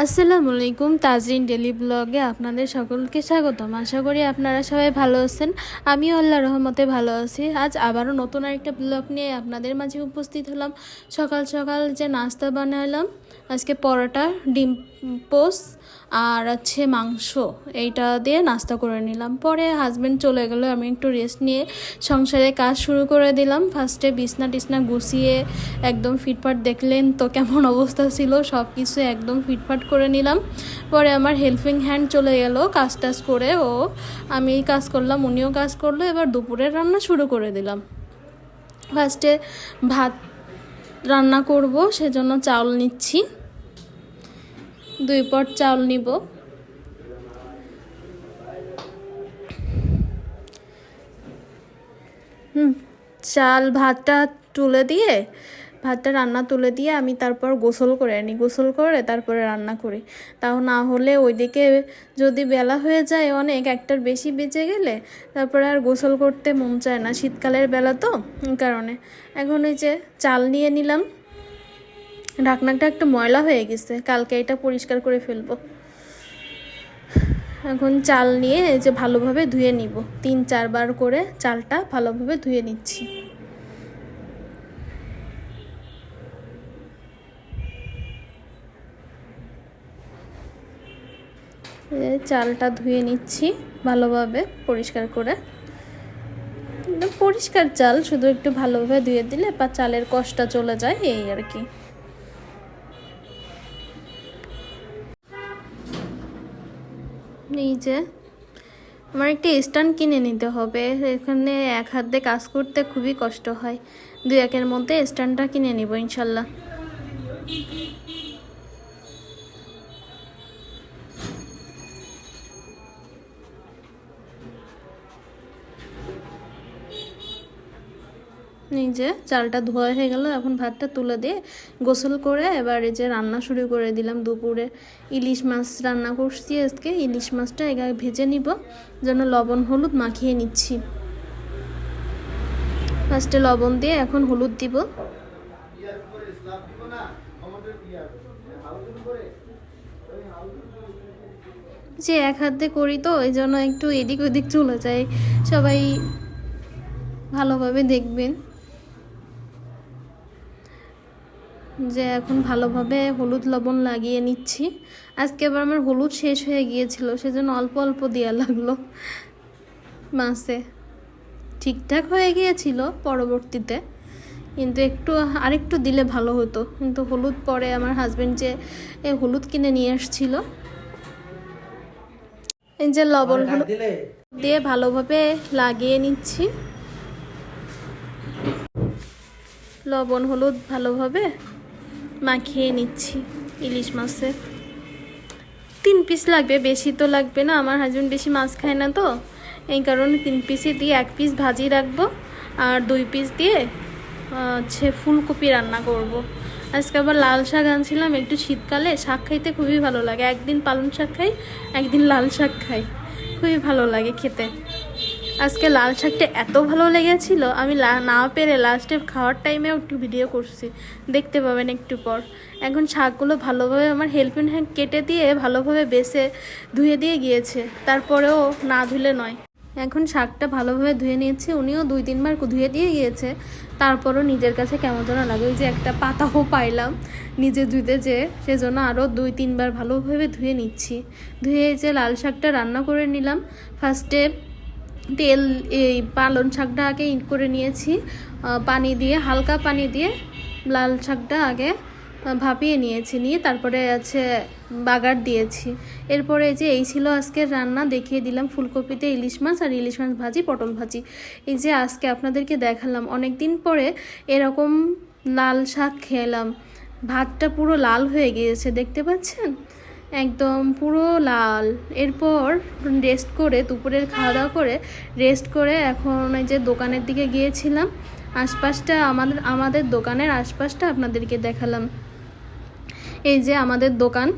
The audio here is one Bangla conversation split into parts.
আসসালামু আলাইকুম, তাজরিন ডেলি ব্লগে আপনাদের সকলকে স্বাগতম। আশা করি আপনারা সবাই ভালো আছেন। আমিও আল্লাহ রহমতে ভালো আছি। আজ আবারও নতুন আরেকটা ব্লগ নিয়ে আপনাদের মাঝে উপস্থিত হলাম। সকাল সকাল যে নাস্তা বানালাম, আজকে পরোটা, ডিম পোস্ট আর হচ্ছে মাংস, এইটা দিয়ে নাস্তা করে নিলাম। পরে হাজব্যান্ড চলে গেলো, আমি একটু রেস্ট নিয়ে সংসারে কাজ শুরু করে দিলাম। ফার্স্টে বিছনা টিছনা গুছিয়ে একদম ফিটফাট দেখলেন তো কেমন অবস্থা ছিল সব কিছু একদম ফিটফাট করে নিলাম। পরে আমার হেল্পিং হ্যান্ড চলে গেল কাজ টাজ করে, ও, আমি কাজ করলাম, উনিও কাজ করল, এবার দুপুরের রান্না শুরু করে দিলাম। ফার্স্টে ভাত রান্না করব, সেজন্য চাউল নিচ্ছি। দুই পট চাউল নিব। হুম, চাল ভাতটা তুলে দিয়ে, ভাতটা রান্না তুলে দিয়ে আমি তারপর গোসল করে আনি। গোসল করে তারপরে রান্না করি। তাও না হলে ওইদিকে যদি বেলা হয়ে যায় অনেক, একটার বেশি বেঁচে গেলে তারপরে আর গোসল করতে মন চায় না। শীতকালের বেলা তো কারণে। এখন ওই যে চাল নিয়ে নিলাম। ঢাকনাটা একটু ময়লা হয়ে গেছে, কালকে এটা পরিষ্কার করে ফেলব। এখন চাল নিয়ে যে ভালোভাবে ধুয়ে নিব। তিন চারবার করে চালটা ভালোভাবে ধুয়ে নিচ্ছি। চালটা ধুয়ে নিচ্ছি ভালোভাবে পরিষ্কার করে। পরিষ্কার চাল, শুধু একটু ভালোভাবে ধুয়ে দিলে বা চালের কষ্টটা চলে যায়, এই আর কি। এই যে, আমার একটি স্ট্যান্ড কিনে নিতে হবে। এখানে এক হাত দিয়ে কাজ করতে খুবই কষ্ট হয়। দু একের মধ্যে স্ট্যান্ডটা কিনে নিব, ইনশাল্লাহ। যে চালটা ধোয়া হয়ে গেল, এখন ভাতটা তুলে দিয়ে গোসল করে এবার এই যে রান্না শুরু করে দিলাম দুপুরে। ইলিশ মাছ রান্না করছি আজকে, ইলিশ মাছটা এগায় ভেজে নিব, যেন লবণ হলুদ মাখিয়ে নিচ্ছি। ফার্স্টে লবণ দিয়ে এখন হলুদ দিব। যে এক হাত করি তো, এই জন্য একটু এদিক ওদিক চলে যায়। সবাই ভালোভাবে দেখবেন। যে এখন ভালোভাবে হলুদ লবণ লাগিয়ে নিচ্ছি। আজকে আবার আমার হলুদ শেষ হয়ে গিয়েছিল সেজন্য অল্প অল্প দেওয়া লাগল মাছে। ঠিকঠাক হয়ে গিয়েছিল পরবর্তীতে কিন্তু একটু আরেকটু দিলে ভালো হতো। কিন্তু হলুদ পরে আমার হাজবেন্ড যে হলুদ কিনে নিয়ে আসছিল এই যে লবণ দিয়ে ভালোভাবে লাগিয়ে নিচ্ছি। লবণ হলুদ ভালোভাবে মাখিয়ে নিচ্ছি ইলিশ মাছে তিন পিস লাগবে, বেশি তো লাগবে না, আমার হাজবেন্ড বেশি মাছ খায় না তো। এই কারণে তিন পিসে দিয়ে এক পিস ভাজি রাখব আর দুই পিস দিয়ে হচ্ছে ফুলকপি রান্না করব। আজকে আবার লাল শাক আনছিলাম, একটু শীতকালে, শাক খাইতে খুবই ভালো লাগে। একদিন পালং শাক খাই, একদিন লাল শাক খাই, খুবই ভালো লাগে খেতে। আজকে লাল শাকটা এত ভালো লেগেছিল, আমি না পেরে লাস্টে খাওয়ার টাইমেও একটু ভিডিও করছি। দেখতে পাবেন একটু পর। এখন শাকগুলো ভালোভাবে আমার হেল্পিং হ্যান্ড কেটে দিয়ে ভালোভাবে বেছে ধুয়ে দিয়ে গিয়েছে। তারপরেও না ধুলে নয়। এখন শাকটা ভালোভাবে ধুয়ে নিয়েছে। উনিও দুই তিনবার ধুয়ে দিয়ে গিয়েছে। তারপরও নিজের কাছে কেমন যেন লাগে, ওই যে একটা পাতাও পাইলাম নিজে ধুতে যে, সেজন্য আরও দুই তিনবার ভালোভাবে ধুয়ে নিচ্ছি। ধুয়ে যে লাল শাকটা রান্না করে নিলাম ফার্স্টে তেল, এই পালন শাকটা আগে ইট করে নিয়েছি পানি দিয়ে, হালকা পানি দিয়ে লাল শাকটা আগে ভাপিয়ে নিয়েছি, নিয়ে তারপরে আছে বাগার দিয়েছি। এরপরে যে এই ছিল আজকের রান্না, দেখিয়ে দিলাম ফুলকপিতে ইলিশ মাছ আর ইলিশ মাছ ভাজি, পটল ভাজি। এই যে আজকে আপনাদেরকে দেখালাম অনেক দিন পরে এরকম লাল শাক খেলাম। ভাতটা পুরো লাল হয়ে গিয়েছে, দেখতে পাচ্ছেন? একদম পুরো লাল। এরপর রেস্ট করে দুপুরের খাওয়া দাওয়া করে রেস্ট করে এখন এই যে দোকানের দিকে গিয়েছিলাম। আশপাশটা আমাদের আমাদের দোকানের আশপাশটা আপনাদেরকে দেখালাম। এই যে আমাদের দোকান,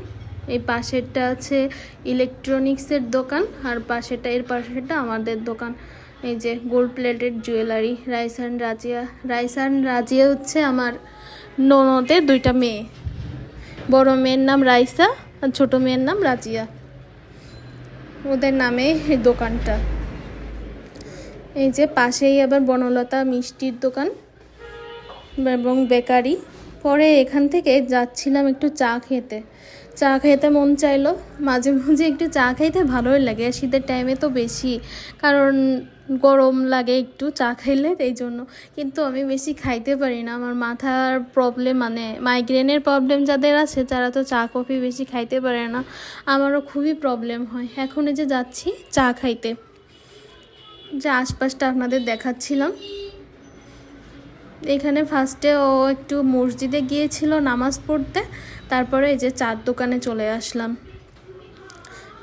এই পাশেরটা আছে ইলেকট্রনিক্সের দোকান আর পাশেরটা, এর পাশেরটা আমাদের দোকান। এই যে gold plated jewellery Raisan Razia Raisan Razia হচ্ছে আমার ননদের দুইটা মেয়ে। বড় মেয়ের নাম রাইসা আর ছোটো মেয়ের নাম রাজিয়া। ওদের নামে দোকানটা। এই যে পাশেই আবার বনলতা মিষ্টির দোকান এবং বেকারি। পরে এখান থেকে যাচ্ছিলাম একটু চা খেতে। চা খেতে মন চাইলো। মাঝে মাঝে একটু চা খাইতে ভালোই লাগে শীতের টাইমে তো বেশি। কারণ গরম লাগে একটু চা খাইলে, এই জন্য। কিন্তু আমি বেশি খাইতে পারি না। আমার মাথার প্রবলেম মানে মাইগ্রেনের প্রবলেম যাদের আছে, তারা তো চা, কফি বেশি খাইতে পারে না। আমারও খুবই প্রবলেম হয়। এখন এই যে যাচ্ছি চা খাইতে। যে আশপাশটা আপনাদের দেখাচ্ছিলাম। এখানে ফার্স্টে ও একটু মসজিদে গিয়েছিল নামাজ পড়তে, তারপরে এই যে চার দোকানে চলে আসলাম।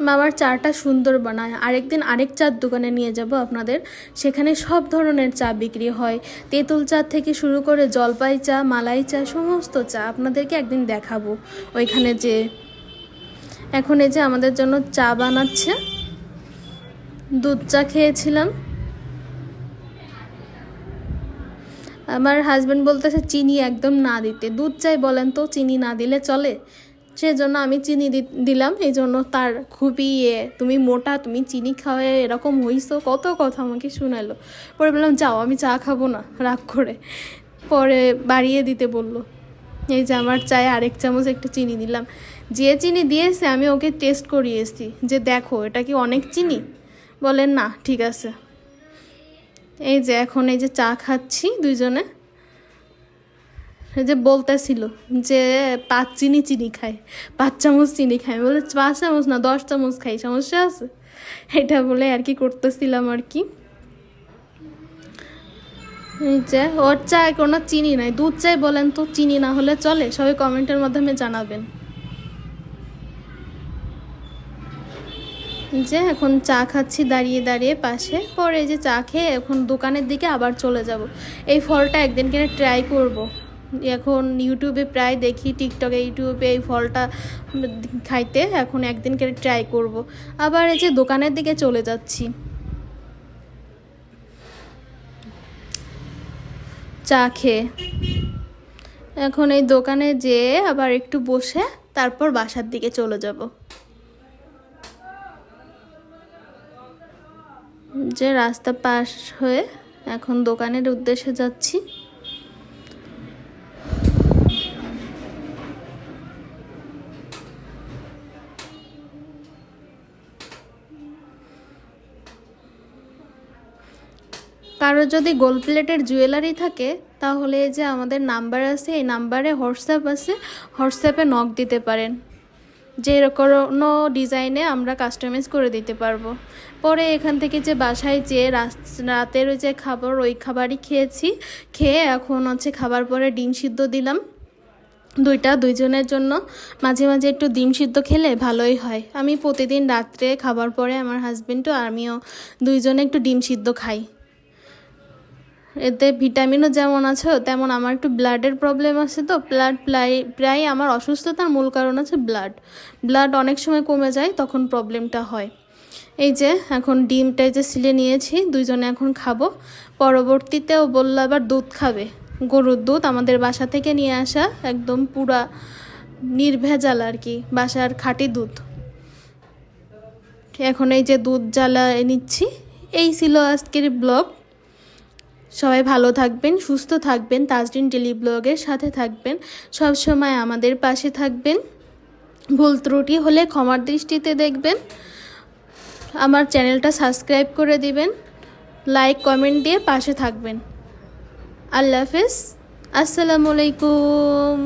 মামার চাটা সুন্দর বানায়। আরেকদিন আরেক চার দোকানে নিয়ে যাব আপনাদের। সেখানে সব ধরনের চা বিক্রি হয়। তেঁতুল চা থেকে শুরু করে জলপাই চা, মালাই চা, সমস্ত চা আপনাদেরকে একদিন দেখাবো। ওইখানে যে এখন এই যে আমাদের জন্য চা বানাচ্ছে। দুধ চা খেয়েছিলাম। আমার হাজব্যান্ড বলতেছে, চিনি একদম না দিতে। দুধ চাই বলেন তো, চিনি না দিলে চলে? সেজন্য আমি চিনি দিলাম এই জন্য তার খুবই ইয়ে তুমি মোটা, তুমি চিনি খাওয়ায় এরকম হইছো? কত কথা আমাকে শুনালো পরে বললাম, যাও, আমি চা খাব না। রাগ করে পরে বাড়িয়ে দিতে বলল। এই যে আমার চায়ে আরেক চামচ একটু চিনি দিলাম। যে চিনি দিয়েছে, আমি ওকে টেস্ট করিয়েছি যে, দেখো, এটা কি অনেক চিনি? বলেন, না, ঠিক আছে। এই যে এখন এই যে চা খাচ্ছি দুইজনে। যে বলতেছিল যে পাঁচ চিনি চিনি খায়, পাঁচ চামচ চিনি খায়। বলে, পাঁচ চামচ না, দশ চামচ খাই, সমস্যা আছে? এটা বলে আর কি করতেছিলাম আর কি। যে ওর চায় কোনো চিনি নাই, দুধ চাই বলেন তো, চিনি না হলে চলে, সবাই কমেন্টের মাধ্যমে জানাবেন। যে এখন চা খাচ্ছি দাঁড়িয়ে দাঁড়িয়ে পাশে। পরে যে চা খেয়ে এখন দোকানের দিকে আবার চলে যাব। এই ফলটা একদিন কিনে ট্রাই করব। এখন ইউটিউবে প্রায় দেখি টিকটকে ইউটিউবে এই ফলটা খাইতে এখন একদিন করে ট্রাই করব। আবার এই যে দোকানের দিকে চলে যাচ্ছি। চা খেয়ে। এখন এই দোকানে যেয়ে আবার একটু বসে, তারপর বাসার দিকে চলে যাব। যে রাস্তা পাশ হয়ে এখন দোকানের উদ্দেশ্যে যাচ্ছি। কারও যদি গোল্ড প্লেটের জুয়েলারি থাকে, তাহলে যে আমাদের নাম্বার আছে, এই নাম্বারে হোয়াটসঅ্যাপ আছে, হোয়াটসঅ্যাপে নক দিতে পারেন। যে কোনো ডিজাইনে আমরা কাস্টমাইজ করে দিতে পারব। পরে এখান থেকে যে বাসায় রাস- রাতের ওই যে খাবার, ওই খাবারই খেয়েছি। খেয়ে এখন হচ্ছে খাবার পরে ডিম সিদ্ধ দিলাম। দুইটা, দুইজনের জন্য। মাঝে মাঝে একটু ডিম সিদ্ধ খেলে ভালোই হয়। আমি প্রতিদিন রাত্রে খাবার পরে আমার হাজব্যান্ডও আমিও দুইজনে একটু ডিম সিদ্ধ খাই। এতে ভিটামিনও যেমন আছে, তেমন আমার একটু ব্লাডের প্রবলেম আছে তো। ব্লাড প্রায় প্রায় আমার অসুস্থতার মূল কারণ আছে ব্লাড ব্লাড অনেক সময় কমে যায়, তখন প্রবলেমটা হয়। এই যে, এখন ডিমটা যে সিলে নিয়েছি, দুইজনে এখন খাব। পরবর্তীতেও বলল আবার দুধ খাবে। গরুর দুধ আমাদের বাসা থেকে নিয়ে আসা, একদম পুরা নির্ভেজাল আর কি, বাসার খাঁটি দুধ। এখন এই যে দুধ জ্বালা নিচ্ছি। এই ছিল আজকের ব্লগ সবাই ভালো থাকবেন, সুস্থ থাকবেন তাজরিন ডেলি ব্লগের সাথে থাকবেন, সব সময় আমাদের পাশে থাকবেন। ভুল ত্রুটি হলে ক্ষমার দৃষ্টিতে দেখবেন। আমার চ্যানেলটা সাবস্ক্রাইব করে দিবেন, লাইক, কমেন্ট দিয়ে পাশে থাকবেন। আল্লাহ হাফেজ, আসসালামু আলাইকুম।